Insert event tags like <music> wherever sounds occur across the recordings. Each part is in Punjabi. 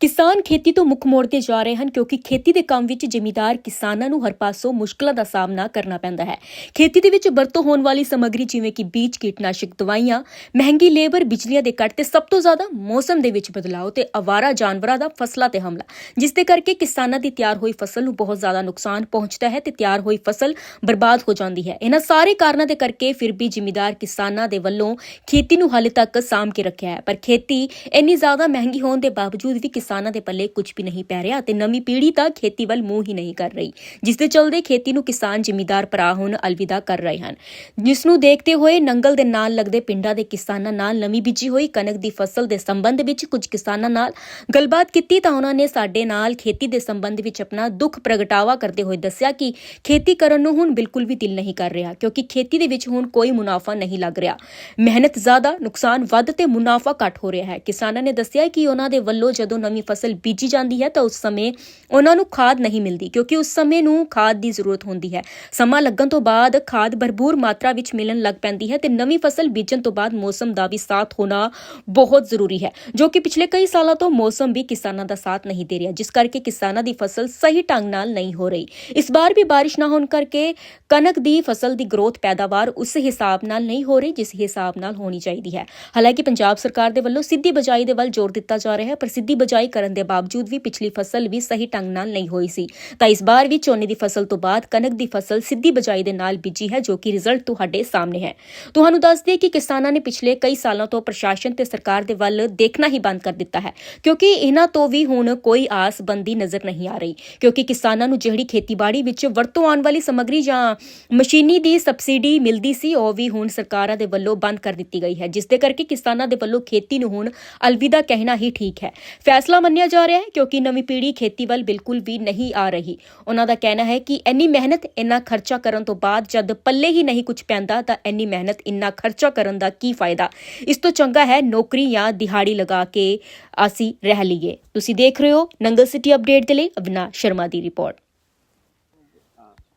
ਕਿਸਾਨ ਖੇਤੀ ਤੋਂ ਮੁੱਖ ਮੋੜ ਮੋੜਦੇ ਜਾ ਰਹੇ ਹਨ ਕਿਉਂਕਿ ਖੇਤੀ ਦੇ ਕੰਮ ਵਿੱਚ ਜ਼ਿਮੀਦਾਰ ਕਿਸਾਨਾਂ ਨੂੰ ਹਰ ਪਾਸੋਂ ਮੁਸ਼ਕਲਾਂ ਦਾ ਸਾਹਮਣਾ ਕਰਨਾ ਪੈਂਦਾ ਹੈ। ਖੇਤੀ ਦੇ ਵਿੱਚ ਵਰਤੋਂ ਹੋਣ ਵਾਲੀ ਸਮੱਗਰੀ ਜਿਵੇਂ ਕਿ ਬੀਜ, ਕੀਟਨਾਸ਼ਕ ਦਵਾਈਆਂ, ਮਹਿੰਗੀ ਲੇਬਰ, ਬਿਜਲੀਆਂ ਦੇ ਕੱਟ ਤੇ ਸਭ ਤੋਂ ਜ਼ਿਆਦਾ ਮੌਸਮ ਦੇ ਵਿੱਚ ਬਦਲਾਅ ਤੇ ਅਵਾਰਾ ਜਾਨਵਰਾਂ ਦਾ ਫਸਲਾਂ ਤੇ ਹਮਲਾ, ਜਿਸ ਦੇ ਕਰਕੇ ਕਿਸਾਨਾਂ ਦੀ ਤਿਆਰ ਹੋਈ ਫਸਲ ਨੂੰ ਬਹੁਤ ਜ਼ਿਆਦਾ ਨੁਕਸਾਨ ਪਹੁੰਚਦਾ ਹੈ ਤੇ ਤਿਆਰ ਹੋਈ ਫਸਲ ਬਰਬਾਦ ਹੋ ਜਾਂਦੀ ਹੈ। ਇਹਨਾਂ ਸਾਰੇ ਕਾਰਨਾਂ ਦੇ ਕਰਕੇ ਫਿਰ ਵੀ ਜ਼ਿਮੀਦਾਰ ਕਿਸਾਨਾਂ ਦੇ ਵੱਲੋਂ ਖੇਤੀ ਨੂੰ ਹਾਲੇ ਤੱਕ ਸਾਂਭ ਕੇ ਰੱਖਿਆ ਹੈ। ਪਰ ਖੇਤੀ ਇੰਨੀ ਜ਼ਿਆਦਾ ਮਹਿੰਗੀ ਹੋਣ ਦੇ ਬਾਵਜੂਦ ਵੀ ਕਿਸਾਨਾਂ ਦੇ ਪੱਲੇ ਕੁਝ ਵੀ ਨਹੀਂ ਪੈ ਰਿਹਾ ਅਤੇ ਨਵੀਂ ਪੀੜ੍ਹੀ ਤਾਂ ਖੇਤੀ ਵੱਲ ਮੂੰਹ ਹੀ ਨਹੀਂ ਕਰ ਰਹੀ, ਜਿਸ ਦੇ ਚਲਦੇ ਖੇਤੀ ਨੂੰ ਕਿਸਾਨ ਜ਼ਿਮੀਦਾਰ ਭਰਾ ਹੁਣ ਅਲਵਿਦਾ ਕਰ ਰਹੇ ਹਨ। ਜਿਸ ਨੂੰ ਦੇਖਦੇ ਹੋਏ ਨੰਗਲ ਦੇ ਨਾਲ ਲੱਗਦੇ ਪਿੰਡਾਂ ਦੇ ਕਿਸਾਨਾਂ ਨਾਲ ਨਵੀਂ ਬੀਜੀ ਹੋਈ ਕਣਕ ਦੀ ਫਸਲ ਦੇ ਸੰਬੰਧ ਵਿੱਚ ਕੁਝ ਕਿਸਾਨਾਂ ਨਾਲ ਗੱਲਬਾਤ ਕੀਤੀ ਤਾਂ ਉਹਨਾਂ ਨੇ ਸਾਡੇ ਨਾਲ ਖੇਤੀ ਦੇ ਸੰਬੰਧ ਵਿੱਚ ਆਪਣਾ ਦੁੱਖ ਪ੍ਰਗਟਾਵਾ ਕਰਦੇ ਹੋਏ ਦੱਸਿਆ ਕਿ ਖੇਤੀ ਕਰਨ ਨੂੰ ਹੁਣ ਬਿਲਕੁਲ ਵੀ ਦਿਲ ਨਹੀਂ ਕਰ ਰਿਹਾ, ਕਿਉਂਕਿ ਖੇਤੀ ਦੇ ਵਿੱਚ ਹੁਣ ਕੋਈ ਮੁਨਾਫਾ ਨਹੀਂ ਲੱਗ ਰਿਹਾ। ਮਿਹਨਤ ਜ਼ਿਆਦਾ, ਨੁਕਸਾਨ ਵੱਧ ਤੇ ਮੁਨਾਫਾ ਘੱਟ ਹੋ ਰਿਹਾ ਹੈ। ਕਿਸਾਨਾਂ ਨੇ ਦੱਸਿਆ ਕਿ ਉਹਨਾਂ ਦੇ ਵੱਲੋਂ ਜਦੋਂ ਨਵੀਂ ਫਸਲ ਬੀਜੀ ਜਾਂਦੀ ਹੈ ਤਾਂ ਉਸ ਸਮੇਂ ਉਹਨਾਂ ਨੂੰ ਖਾਦ ਨਹੀਂ ਮਿਲਦੀ, ਕਿਉਂਕਿ ਉਸ ਸਮੇਂ ਨੂੰ ਖਾਦ ਦੀ ਜ਼ਰੂਰਤ ਹੁੰਦੀ ਹੈ। ਸਮਾਂ ਲੱਗਣ ਤੋਂ ਬਾਅਦ ਖਾਦ ਭਰਪੂਰ ਮਾਤਰਾ ਵਿੱਚ ਮਿਲਣ ਲੱਗ ਪੈਂਦੀ ਹੈ ਤੇ ਨਵੀਂ ਫਸਲ ਬੀਜਣ ਤੋਂ ਬਾਅਦ ਮੌਸਮ ਦਾ ਵੀ ਸਾਥ ਹੋਣਾ ਬਹੁਤ ਜ਼ਰੂਰੀ ਹੈ, ਜੋ ਕਿ ਪਿਛਲੇ ਕਈ ਸਾਲਾਂ ਤੋਂ ਮੌਸਮ ਵੀ ਕਿਸਾਨਾਂ ਦਾ ਸਾਥ ਨਹੀਂ ਦੇ ਰਿਹਾ, ਜਿਸ ਕਰਕੇ ਕਿਸਾਨਾਂ ਦੀ ਫਸਲ ਸਹੀ ਢੰਗ ਨਾਲ ਨਹੀਂ ਹੋ ਰਹੀ। ਇਸ ਵਾਰ ਵੀ ਬਾਰਿਸ਼ ਨਾ ਹੋਣ ਕਰਕੇ ਕਣਕ ਦੀ ਫਸਲ ਦੀ ਗਰੋਥ ਪੈਦਾਵਾਰ ਉਸ ਹਿਸਾਬ ਨਾਲ ਨਹੀਂ ਹੋ ਰਹੀ, ਜਿਸ ਹਿਸਾਬ ਨਾਲ ਹੋਣੀ ਚਾਹੀਦੀ ਹੈ। ਹਾਲਾਂਕਿ ਪੰਜਾਬ ਸਰਕਾਰ ਦੇ ਵੱਲੋਂ ਸਿੱਧੀ ਬਜਾਈ ਦੇ ਵੱਲ ਜ਼ੋਰ ਦਿੱਤਾ ਜਾ ਰਿਹਾ ਹੈ, ਪਰ ਸਿੱਧੀ ਬਜਾਈ ਕਰਨ ਦੇ ਬਾਵਜੂਦ ਵੀ ਪਿਛਲੀ ਫਸਲ ਵੀ ਸਹੀ ਢੰਗ ਨਾਲ ਨਹੀਂ ਹੋਈ ਸੀ। ਤਾਂ ਇਸ ਵਾਰ ਵੀ ਝੋਨੇ ਦੀ ਫਸਲ ਤੋਂ ਬਾਅਦ ਕਣਕ ਦੀ ਫਸਲ ਸਿੱਧੀ ਬਜਾਈ ਦੇ ਨਾਲ ਬੀਜੀ ਹੈ, ਜੋ ਕਿ ਰਿਜ਼ਲਟ ਤੁਹਾਡੇ ਸਾਹਮਣੇ ਹੈ। ਤੁਹਾਨੂੰ ਦੱਸ ਦਈਏ ਕਿ ਕਿਸਾਨਾਂ ਨੇ ਪਿਛਲੇ ਕਈ ਸਾਲਾਂ ਤੋਂ ਪ੍ਰਸ਼ਾਸਨ ਤੇ ਸਰਕਾਰ ਦੇ ਵੱਲ ਦੇਖਣਾ ਹੀ ਬੰਦ ਕਰ ਦਿੱਤਾ ਹੈ, ਕਿਉਂਕਿ ਇਹਨਾਂ ਤੋਂ ਵੀ ਹੁਣ ਕੋਈ ਆਸ ਬੰਦੀ ਨਜ਼ਰ ਨਹੀਂ ਆ ਰਹੀ। ਕਿਉਂਕਿ ਕਿਸਾਨਾਂ ਨੂੰ ਜਿਹੜੀ ਖੇਤੀਬਾੜੀ ਵਿੱਚ ਵਰਤੋਂ ਆਉਣ ਵਾਲੀ ਸਮੱਗਰੀ ਜਾਂ ਮਸ਼ੀਨੀ ਦੀ ਸਬਸਿਡੀ ਮਿਲਦੀ ਸੀ, ਉਹ ਵੀ ਹੁਣ ਸਰਕਾਰਾਂ ਦੇ ਵੱਲੋਂ ਬੰਦ ਕਰ ਦਿੱਤੀ ਗਈ ਹੈ, ਜਿਸ ਦੇ ਕਰਕੇ ਕਿਸਾਨਾਂ ਦੇ ਵੱਲੋਂ ਖੇਤੀ ਨੂੰ ਹੁਣ ਅਲਵਿਦਾ ਕਹਿਣਾ ਹੀ ਠੀਕ ਹੈ। ਫੈਸਲਾ ਮੰਨਿਆ ਜਾ ਰਿਹਾ ਹੈ ਕਿਉਂਕਿ ਨਵੀਂ ਪੀੜ੍ਹੀ ਖੇਤੀ ਵੱਲ ਬਿਲਕੁਲ ਵੀ ਨਹੀਂ ਆ ਰਹੀ। ਉਹਨਾਂ ਦਾ ਕਹਿਣਾ ਹੈ ਕਿ ਇੰਨੀ ਮਿਹਨਤ ਇੰਨਾ ਖਰਚਾ ਕਰਨ ਤੋਂ ਬਾਅਦ ਜਦ ਪੱਲੇ ਹੀ ਨਹੀਂ ਕੁਝ ਪੈਂਦਾ ਤਾਂ ਇੰਨੀ ਮਿਹਨਤ ਇੰਨਾ ਖਰਚਾ ਕਰਨ ਦਾ ਕੀ ਫਾਇਦਾ? ਇਸ ਤੋਂ ਚੰਗਾ ਹੈ ਨੌਕਰੀ ਜਾਂ ਦਿਹਾੜੀ ਲਗਾ ਕੇ ਅਸੀਂ ਰਹਿ ਲਈਏ। ਤੁਸੀਂ ਦੇਖ ਰਹੇ ਹੋ ਨੰਗਲ ਸਿਟੀ ਅਪਡੇਟ ਦੇ ਲਈ ਅਵਿਨਾਸ਼ ਸ਼ਰਮਾ ਦੀ ਰਿਪੋਰਟ।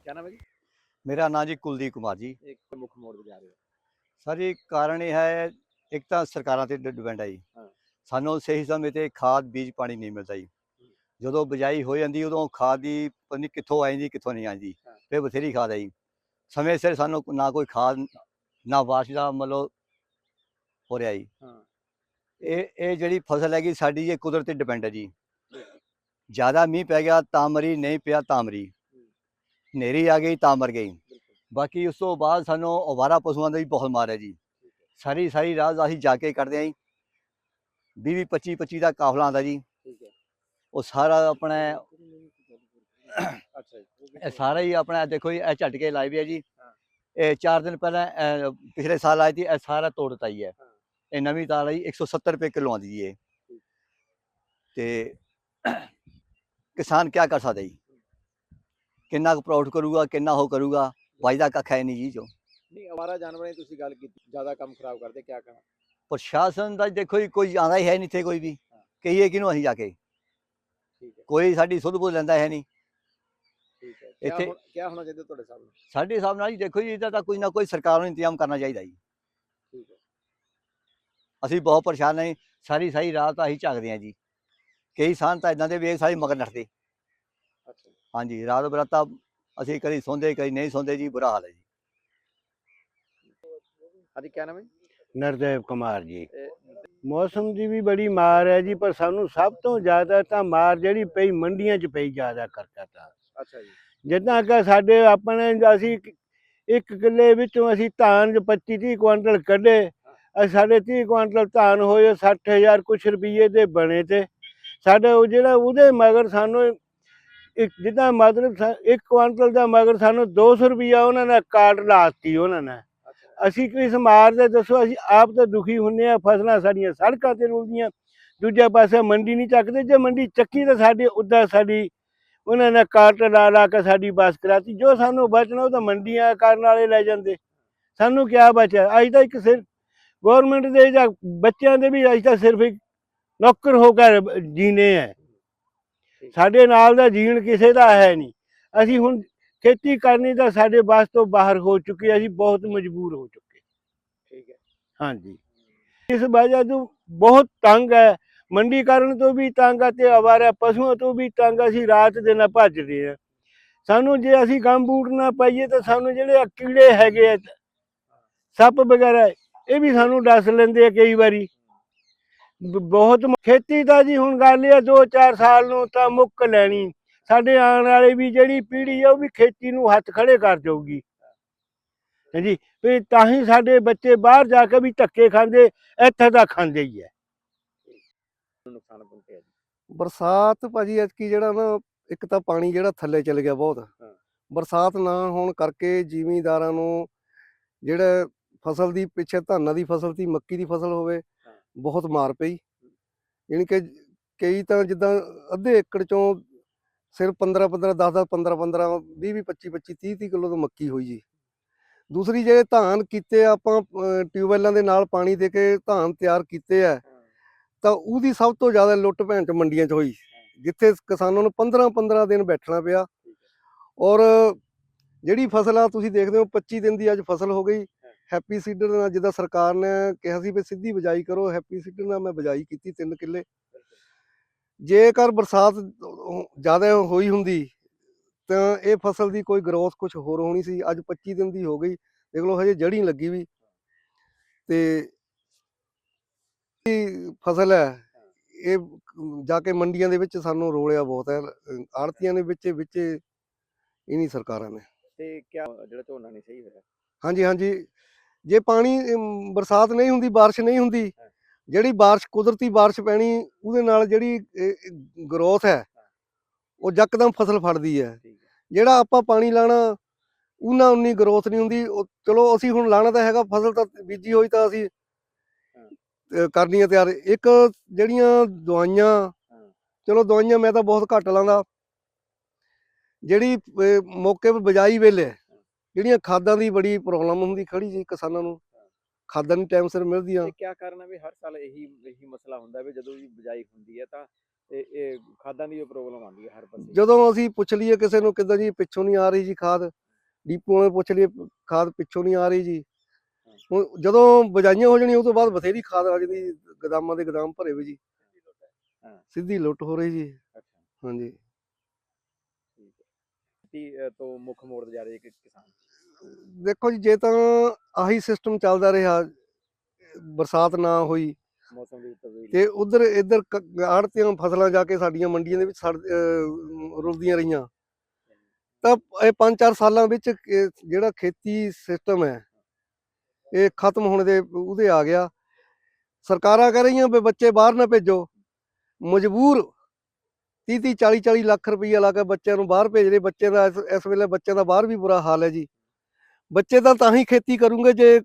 ਕਿਆ ਨਾਮ ਹੈ ਜੀ? ਮੇਰਾ ਨਾਂ ਜੀ ਕੁਲਦੀਪ ਕੁਮਾਰ ਜੀ। ਇੱਕ ਮੁੱਖ ਮੋੜ ਤੇ ਜਾ ਰਹੇ ਹੋ? ਸਰ ਜੀ ਕਾਰਨ ਇਹ ਹੈ ਇੱਕ ਤਾਂ ਸਰਕਾਰਾਂ ਤੇ ਡਿਪੈਂਡ ਹੈ ਜੀ। ਹਾਂ। ਸਾਨੂੰ ਸਹੀ ਸਮੇਂ ਤੇ ਖਾਦ ਬੀਜ ਪਾਣੀ ਨਹੀਂ ਮਿਲਦਾ ਜੀ। ਜਦੋਂ ਬਿਜਾਈ ਹੋ ਜਾਂਦੀ ਉਦੋਂ ਖਾਦ ਦੀ ਪਤਾ ਨਹੀਂ ਕਿੱਥੋਂ ਆ ਜਾਂਦੀ ਕਿੱਥੋਂ ਨਹੀਂ ਹਾਂ। ਫਿਰ ਬਥੇਰੀ ਖਾਦ ਆਈ ਸਮੇਂ ਸਿਰ ਸਾਨੂੰ ਨਾ ਕੋਈ ਖਾਦ ਨਾ ਬਾਰਿਸ਼ ਦਾ ਮਤਲਬ ਹੋ ਰਿਹਾ ਜੀ। ਇਹ ਇਹ ਜਿਹੜੀ ਫਸਲ ਹੈਗੀ ਸਾਡੀ ਇਹ ਕੁਦਰਤ ਤੇ ਡਿਪੈਂਡ ਹੈ ਜੀ। ਜ਼ਿਆਦਾ ਮੀਂਹ ਪੈ ਗਿਆ ਤਾਂ ਮਰੀ ਨਹੀਂ ਪਿਆ ਤਾਂ ਮਰੀ। ਹਨੇਰੀ ਆ ਗਈ ਤਾਂ ਮਰ ਗਈ। ਬਾਕੀ ਉਸ ਤੋਂ ਬਾਅਦ ਸਾਨੂੰ ਅਵਾਰਾ ਪਸ਼ੂਆਂ ਦਾ ਵੀ ਬਹੁਤ ਮਾਰ ਹੈ ਜੀ। ਸਾਰੀ ਸਾਰੀ ਰਾਤ ਅਸੀਂ ਜਾ ਕੇ ਕੱਢਦੇ ਆਂ ਜੀ। 20 25 25 ਦਾ ਕਾਫਲਾ ਆਉਂਦਾ ਜੀ। ਠੀਕ ਹੈ। ਉਹ ਸਾਰਾ ਆਪਣਾ ਅੱਛਾ ਇਹ <coughs> ਸਾਰਾ ਹੀ ਆਪਣਾ ਦੇਖੋ ਜੀ ਇਹ ਝਟਕੇ ਲਾਏ ਵੀ ਹੈ ਜੀ। ਹਾਂ। ਇਹ 4 ਦਿਨ ਪਹਿਲਾਂ ਇਹ ਪਿਛਲੇ ਸਾਲ ਆਈ ਸੀ ਇਹ ਸਾਰਾ ਤੋੜ ਦਿੱਤਾ ਹੀ ਹੈ ਹਾਂ। ਇਹ ਨਵੀਂ ਤਾਰ ਆਈ 170 ਰੁਪਏ ਕਿਲੋ ਆਉਂਦੀ ਜੀ ਇਹ। ਤੇ <coughs> ਕਿਸਾਨ ਕੀ ਕਰ ਸਕਦਾ ਜੀ? ਕਿੰਨਾ ਕੁ ਪ੍ਰੋਫਿਟ ਕਰੂਗਾ ਕਿੰਨਾ ਉਹ ਕਰੂਗਾ ਵਾਜਦਾ ਕੱਖ ਹੈ ਨਹੀਂ ਜੀ ਜੋ। ਨਹੀਂ ਅਵਾਰਾ ਜਾਨਵਰਾਂ ਦੀ ਤੁਸੀਂ ਗੱਲ ਕੀਤੀ ਜ਼ਿਆਦਾ ਕੰਮ ਖਰਾਬ ਕਰਦੇ ਕਿਆ ਕਰਾਂ? ਪ੍ਰਸ਼ਾਸਨ ਦਾ ਦੇਖੋ ਜੀ ਕੋਈ ਆਉਂਦਾ ਹੀ ਹੈ ਨਹੀਂ ਇੱਥੇ ਕੋਈ ਵੀ। ਕਹੀਏ ਕਿਹਨੂੰ ਅਸੀਂ ਜਾ ਕੇ? ਠੀਕ ਹੈ। ਕੋਈ ਸਾਡੀ ਸੁਧ ਬੁੱਧ ਲੈਂਦਾ ਹੈ ਨਹੀਂ। ਠੀਕ ਹੈ। ਇੱਥੇ- ਹੋਣਾ- ਕਿਆ ਹੋਣਾ ਚਾਹੀਦਾ ਤੁਹਾਡੇ ਸਾਹਮਣੇ ਸਾਡੇ ਹਿਸਾਬ ਨਾਲ ਜੀ ਦੇਖੋ ਜੀ ਇਹਦਾ ਤਾਂ ਕੋਈ ਨਾ ਕੋਈ ਸਰਕਾਰ ਨੂੰ ਇੰਤਜ਼ਾਮ ਕਰਨਾ ਚਾਹੀਦਾ ਜੀ। ਠੀਕ ਹੈ। ਅਸੀਂ ਬਹੁਤ ਪਰੇਸ਼ਾਨ ਹਾਂ। ਸਾਰੀ ਸਾਰੀ ਰਾਤ ਅਸੀਂ ਝਾਕਦੇ ਹਾਂ ਜੀ। ਕਈ ਸਾਨ ਤਾਂ ਇਦਾਂ ਦੇ ਵੇਖ ਸਾਰੇ ਮਗਰ ਨੱਠਦੇ। ਅੱਛਾ। ਹਾਂਜੀ ਰਾਤ ਬਰਾਤਾ ਅਸੀਂ ਕਦੀ ਸੌਂਦੇ ਕਦੀ ਨਹੀਂ ਸੌਂਦੇ ਜੀ ਬੁਰਾ ਹਾਲ ਹੈ ਜੀ। ਹਾਂਜੀ ਕਿਆ ਨਾਮ ਹੈ? ਨਰਦੇਵ ਕੁਮਾਰ ਜੀ। ਮੌਸਮ ਦੀ ਵੀ ਬੜੀ ਮਾਰ ਹੈ ਜੀ ਪਰ ਸਾਨੂੰ ਸਭ ਤੋਂ ਜ਼ਿਆਦਾ ਤਾਂ ਮਾਰ ਜਿਹੜੀ ਪਈ ਮੰਡੀਆਂ 'ਚ ਪਈ ਜ਼ਿਆਦਾ ਕਰਤਾ ਤਾਂ। ਅੱਛਾ ਜੀ। ਜਿੱਦਾਂ ਕਿ ਸਾਡੇ ਆਪਣੇ ਅਸੀਂ ਇੱਕ- ਕਿੱਲੇ ਵਿੱਚੋਂ ਅਸੀਂ ਧਾਨ 25 30 ਕੁਆਂਟਲ ਕੱਢੇ। ਅਸੀਂ ਸਾਡੇ 30 ਕੁਆਂਟਲ ਧਾਨ ਹੋਏ 60000 ਕੁਛ ਰੁਪਏ ਦੇ ਬਣੇ ਤੇ। ਸਾਡੇ ਉਹ ਜਿਹੜਾ ਉਹਦੇ ਮਗਰ ਸਾਨੂੰ ਇੱਕ ਜਿੱਦਾਂ ਮਤਲਬ ਇੱਕ ਕੁਆਂਟਲ ਦਾ ਮਗਰ ਸਾਨੂੰ 200 ਰੁਪਇਆ ਉਹਨਾਂ ਨੇ ਕਾਟ ਲਾਤੀ ਉਹਨਾਂ ਨੇ। ਅੱਛਾ ਅਸੀਂ ਕਿਸ ਮਾਰਦੇ ਦੱਸੋ, ਅਸੀਂ ਆਪ ਤਾਂ ਦੁਖੀ ਹੁੰਨੇ ਆ, ਫਸਲਾਂ ਸਾਡੀਆਂ ਸੜਕਾਂ ਤੇ ਰੁਲਦੀਆਂ। ਦੂਜੇ ਪਾਸੇ ਮੰਡੀ ਨਹੀਂ ਚੱਕਦੇ, ਜੇ ਮੰਡੀ ਚੱਕੀ ਤਾਂ ਸਾਡੀ ਉੱਦਾਂ ਸਾਡੀ, ਉਹਨਾਂ ਨੇ ਕਾਟ ਲਾ ਲਾ ਕੇ ਸਾਡੀ ਬਸ ਕਰਾਤੀ। ਜੋ ਸਾਨੂੰ ਬਚਣਾ, ਉਹ ਤਾਂ ਮੰਡੀਆਂ ਕਰਨ ਵਾਲੇ ਲੈ ਜਾਂਦੇ। ਸਾਨੂੰ ਕਿਆ ਬਚਿਆ? ਅੱਜ ਤਾਂ ਇੱਕ ਸਿਰ ਗਵਰਨਮੈਂਟ ਦੇ ਜਾਂ ਬੱਚਿਆਂ ਦੇ ਵੀ ਅੱਜ ਤਾਂ ਸਿਰਫ ਇੱਕ ਨੌਕਰ ਹੋ ਕੇ ਜੀਨੇ ਹੈ ਸਾਡੇ ਨਾਲ ਦਾ ਜੀਣ ਕਿਸੇ ਦਾ ਹੈ ਨਹੀਂ। ਅਸੀਂ ਹੁਣ ਖੇਤੀ ਕਰਨੀ ਤਾਂ ਸਾਡੇ ਬਸ ਤੋਂ ਬਾਹਰ ਹੋ ਚੁੱਕੀ ਹੈ ਅਸੀਂ ਬਹੁਤ ਮਜਬੂਰ ਹੋ ਚੁੱਕੇ ਠੀਕ ਹੈ। ਹਾਂਜੀ। ਇਸ ਵਜ੍ਹਾ ਤੋਂ ਬਹੁਤ ਤੰਗ ਹੈ। ਮੰਡੀਕਰਨ ਤੋਂ ਵੀ ਤੰਗ ਆ ਤੇ ਆਵਾਰਾ ਪਸ਼ੂਆਂ ਤੋਂ ਵੀ ਤੰਗ ਅਸੀਂ ਰਾਤ ਦਿਨ ਭੱਜਦੇ ਆ ਸਾਨੂੰ ਜੇ ਅਸੀਂ ਗਮ ਬੂਟ ਨਾ ਪਾਈਏ ਤਾਂ ਸਾਨੂੰ ਜਿਹੜੇ ਕੀੜੇ ਹੈਗੇ ਆ ਸੱਪ ਵਗੈਰਾ ਇਹ ਵੀ ਸਾਨੂੰ ਦੱਸ ਲੈਂਦੇ ਆ ਕਈ ਵਾਰੀ। ਬਹੁਤ ਖੇਤੀ ਦਾ ਜੀ ਹੁਣ ਗੱਲ ਇਹ 2-4 ਸਾਲ ਨੂੰ ਤਾਂ ਮੁੱਕ ਲੈਣੀ। ਸਾਡੇ ਆਉਣ ਵਾਲੀ ਵੀ ਜਿਹੜੀ ਪੀੜ੍ਹੀ ਆ ਉਹ ਵੀ ਖੇਤੀ ਨੂੰ ਹੱਥ ਖੜੇ ਕਰ ਜਾਊਗੀ। ਹਾਂਜੀ ਵੀ ਤਾਂ ਹੀ ਸਾਡੇ ਬੱਚੇ ਬਾਹਰ ਜਾ ਕੇ ਵੀ ਧੱਕੇ ਖਾਂਦੇ ਇੱਥੇ ਤਾਂ ਖਾਂਦੇ ਹੀ ਹੈ ਨੁਕਸਾਨ ਪਹੁੰਚਿਆ ਜੀ। ਬਰਸਾਤ ਭਾਜੀ ਐਤਕੀ ਜਿਹੜਾ ਨਾ ਇੱਕ ਤਾਂ ਪਾਣੀ ਜਿਹੜਾ ਥੱਲੇ ਚਲ ਗਿਆ ਬਹੁਤ। ਬਰਸਾਤ ਨਾ ਹੋਣ ਕਰਕੇ ਜ਼ਿਮੀਂਦਾਰਾਂ ਨੂੰ ਜਿਹੜਾ ਫਸਲ ਦੀ ਪਿੱਛੇ ਧਾਨਾਂ ਦੀ ਫਸਲ ਸੀ ਮੱਕੀ ਦੀ ਫਸਲ ਹੋਵੇ। ਬਹੁਤ ਮਾਰ ਪਈ। ਯਾਨੀ ਕਿ ਕਈ ਤਾਂ ਜਿੱਦਾਂ ਅੱਧੇ ਏਕੜ ਚੋਂ ਸਿਰਫ 15 15 10 10 15 15 20 20 25 25 30 30 ਕਿਲੋ ਤੋਂ ਮੱਕੀ ਹੋਈ ਜੀ। ਦੂਸਰੀ ਜਿਹੜੇ ਧਾਨ ਕੀਤੇ ਆਪਾਂ ਅਹ, ਦੇ ਨਾਲ ਪਾਣੀ ਦੇ ਕੇ ਧਾਨ ਤਿਆਰ ਕੀਤੇ ਆ। ਤਾਂ ਉਹਦੀ ਸਭ ਤੋਂ ਜ਼ਿਆਦਾ ਲੁੱਟ ਭੈਣ ਚ ਮੰਡੀਆਂ 'ਚ ਹੋਈ। ਜਿੱਥੇ ਕਿਸਾਨਾਂ ਨੂੰ 15 15 ਦਿਨ ਬੈਠਣਾ ਪਿਆ। ਔਰ ਜਿਹੜੀ ਫਸਲ ਆ ਤੁਸੀਂ ਦੇਖਦੇ ਹੋ 25 ਦਿਨ ਦੀ ਅੱਜ ਫਸਲ ਹੋ ਗਈ। ਹੈਪੀ ਸੀਡਰ ਨਾਲ ਜਿੱਦਾਂ ਸਰਕਾਰ ਨੇ ਕਿਹਾ ਸੀ ਵੀ ਸਿੱਧੀ ਬਿਜਾਈ ਕਰੋ ਹੈਪੀ ਸੀਡਰ ਨਾਲ ਮੈਂ ਬਿਜਾਈ ਕੀਤੀ 3 ਕਿੱਲੇ। ਜੇਕਰ ਬਰਸਾਤ ਜ਼ਿਆਦਾ ਹੋਈ ਹੁੰਦੀ ਤਾਂ ਇਹ ਫਸਲ ਦੀ ਕੋਈ ਗਰੋਥ ਕੁਝ ਹੋਰ ਹੋਣੀ ਸੀ। ਅੱਜ 25 ਦਿਨ ਦੀ ਹੋ ਗਈ ਦੇਖ ਲਓ ਹਜੇ ਜੜੀ ਲੱਗੀ ਵੀ। ਤੇ ਇਹ ਫਸਲ ਹੈ ਇਹ ਜਾ ਕੇ ਮੰਡੀਆਂ ਦੇ ਵਿੱਚ ਸਾਨੂੰ ਰੋਲਿਆ ਬਹੁਤ ਹੈ ਆੜਤੀਆਂ ਦੇ ਵਿੱਚ ਵਿੱਚ ਇਹ ਨਹੀਂ ਸਰਕਾਰਾਂ ਨੇ। ਤੇ ਕਿਆ ਜਿਹੜਾ ਝੋਨਾ ਨਹੀਂ ਸਹੀ ਹੋਇਆ? ਹਾਂਜੀ ਹਾਂਜੀ। ਜੇ ਪਾਣੀ ਬਰਸਾਤ ਨਹੀਂ ਹੁੰਦੀ ਬਾਰਿਸ਼ ਨਹੀਂ ਹੁੰਦੀ ਜਿਹੜੀ ਬਾਰਿਸ਼ ਕੁਦਰਤੀ ਬਾਰਿਸ਼ ਪੈਣੀ ਉਹਦੇ ਨਾਲ ਜਿਹੜੀ ਗਰੋਥ ਹੈ ਉਹ ਯਕਦਮ ਫਸਲ ਫੜਦੀ ਹੈ। ਜਿਹੜਾ ਆਪਾਂ ਪਾਣੀ ਲਾਣਾ ਉਹਨਾਂ ਉਨੀ ਗਰੋਥ ਨਹੀਂ ਹੁੰਦੀ। ਚਲੋ ਅਸੀਂ ਹੁਣ ਲਾਣਾ ਤਾਂ ਹੈਗਾ ਫਸਲ ਤਾਂ ਬੀਜੀ ਹੋਈ ਤਾਂ ਅਸੀਂ ਕਰਨੀ ਹੈ ਤਿਆਰ। ਇੱਕ ਜਿਹੜੀਆਂ ਦਵਾਈਆਂ ਚਲੋ ਦਵਾਈਆਂ ਮੈਂ ਤਾਂ ਬਹੁਤ ਘੱਟ ਲਾਉਂਦਾ ਜਿਹੜੀ ਮੌਕੇ 'ਤੇ ਬਜਾਈ ਵੇਲੇ ਜਿਹੜੀਆਂ ਖਾਦਾਂ ਦੀ ਬੜੀ ਪ੍ਰੋਬਲਮ ਹੁੰਦੀ ਖੜੀ ਜੀ ਕਿਸਾਨਾਂ ਨੂੰ। ਖਾਦਾਂ ਨਹੀਂ ਟਾਈਮ ਸਿਰ ਮਿਲਦੀਆਂ। ਤੇ ਕਿਆ ਕਾਰਨ ਹੈ ਵੀ ਹਰ ਸਾਲ ਇਹੀ ਇਹੀ ਮਸਲਾ ਹੁੰਦਾ ਵੀ ਜਦੋਂ ਵੀ ਬਿਜਾਈ ਹੁੰਦੀ ਹੈ ਤਾਂ ਇਹ ਇਹ ਖਾਦਾਂ ਦੀ ਪ੍ਰੋਬਲਮ ਆਉਂਦੀ ਹੈ ਹਰ ਪਾਸੇ। ਜਦੋਂ ਅਸੀਂ ਪੁੱਛ ਲਈਏ ਕਿਸੇ ਨੂੰ ਕਿੱਦਾਂ ਜੀ ਪਿੱਛੋਂ ਨਹੀਂ ਆ ਰਹੀ ਜੀ ਖਾਦ ਡੀਪੂਆਂ ਨੂੰ ਪੁੱਛ ਲਈਏ ਖਾਦ ਪਿੱਛੋਂ ਨਹੀਂ ਆ ਰਹੀ ਜੀ। ਹੁਣ ਜਦੋਂ ਬਜਾਈਆਂ ਹੋ ਜਾਣੀਆਂ ਉਹ ਤੋਂ ਬਾਅਦ ਬਥੇਰੀ ਖਾਦ ਆ ਜਾਂਦੀ ਗਦਾਮਾਂ ਦੇ ਗਦਾਮ ਭਰੇ ਹੋਏ ਜੀ। ਸਿੱਧੀ ਲੁੱਟ ਹੋ। ਰਹੀ ਜੀ। ਹਾਂਜੀ। ਤੋਂ ਮੁੱਖ ਮੋੜਦੇ ਜਾ ਰਹੇ ਕਿ ਕਿਸਾਨ। ਦੇਖੋ ਜੀ ਜੇ ਤਾਂ ਆਹੀ ਸਿਸਟਮ ਚੱਲਦਾ ਰਿਹਾ ਬਰਸਾਤ ਨਾ ਹੋਈ ਮੌਸਮ ਦੀ ਤਬਦੀਲੀ। ਤੇ ਉਧਰ ਇੱਧਰ ਆੜਤੀਆਂ ਫਸਲਾਂ ਜਾ ਕੇ ਸਾਡੀਆਂ ਮੰਡੀਆਂ ਦੇ ਵਿੱਚ ਰੁਲਦੀਆਂ ਰਹੀਆਂ। ਤਾਂ ਇਹ 5-4 ਸਾਲਾਂ ਵਿੱਚ ਜਿਹੜਾ ਖੇਤੀ ਸਿਸਟਮ ਹੈ ਇਹ ਖਤਮ ਹੋਣ ਦੇ ਉਹਦੇ ਆ ਗਿਆ। ਸਰਕਾਰਾਂ ਕਹਿ ਰਹੀਆਂ ਵੀ ਬੱਚੇ ਬਾਹਰ ਨਾ ਭੇਜੋ। ਮਜਬੂਰ 30-30 40-40 ਲੱਖ ਰੁਪਈਆ ਲਾ ਕੇ ਬੱਚਿਆਂ ਨੂੰ ਬਾਹਰ ਭੇਜ ਰਹੇ। ਬੱਚੇ ਦਾ ਇਸ- ਇਸ ਵੇਲੇ ਬੱਚਿਆਂ ਦਾ ਬਾਹਰ ਵੀ ਬੁਰਾ ਹਾਲ ਹੈ ਜੀ। ਬੱਚੇ ਤਾਂ ਤਾਂ ਹੀ ਖੇਤੀ ਕਰੂੰਗੇ ਜੇ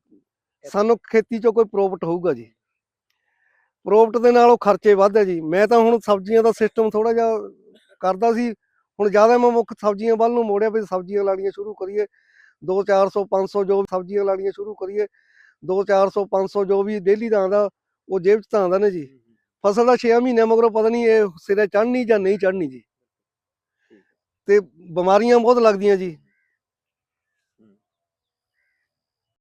ਸਾਨੂੰ ਖੇਤੀ 'ਚੋਂ ਕੋਈ ਪ੍ਰੋਫਿਟ ਹੋਊਗਾ ਜੀ। ਪ੍ਰੋਫਿਟ ਦੇ ਨਾਲ ਉਹ ਖਰਚੇ ਵੱਧ ਹੈ ਜੀ। ਮੈਂ ਤਾਂ ਹੁਣ ਸਬਜ਼ੀਆਂ ਦਾ ਸਿਸਟਮ ਥੋੜਾ ਜਿਹਾ ਕਰਦਾ ਸੀ। ਹੁਣ ਜ਼ਿਆਦਾ ਮੈਂ ਮੁੱਖ ਸਬਜ਼ੀਆਂ ਵੱਲ ਨੂੰ ਮੋੜਿਆ ਵੀ ਸਬਜ਼ੀਆਂ ਲਾਣੀਆਂ ਸ਼ੁਰੂ ਕਰੀਏ। 2 400 500 ਜੋ ਸਬਜ਼ੀਆਂ ਲਾਣੀਆਂ ਸ਼ੁਰੂ ਕਰੀਏ। 2 400 500 ਜੋ ਵੀ ਡੇਲੀ ਦਾ ਆਉਂਦਾ ਉਹ ਜੇਬ 'ਚ ਤਾਂ ਆਉਂਦਾ ਨੇ ਜੀ। ਫਸਲ ਦਾ 6 ਮਹੀਨੇ ਮਗਰੋਂ ਪਤਾ ਨਹੀਂ ਇਹ ਸਿਰੇ ਚੜ੍ਹਨੀ ਜਾਂ ਨਹੀਂ ਚੜ੍ਹਨੀ ਜੀ। ਤੇ ਬਿਮਾਰੀਆਂ ਬਹੁਤ ਲੱਗਦੀਆਂ ਜੀ।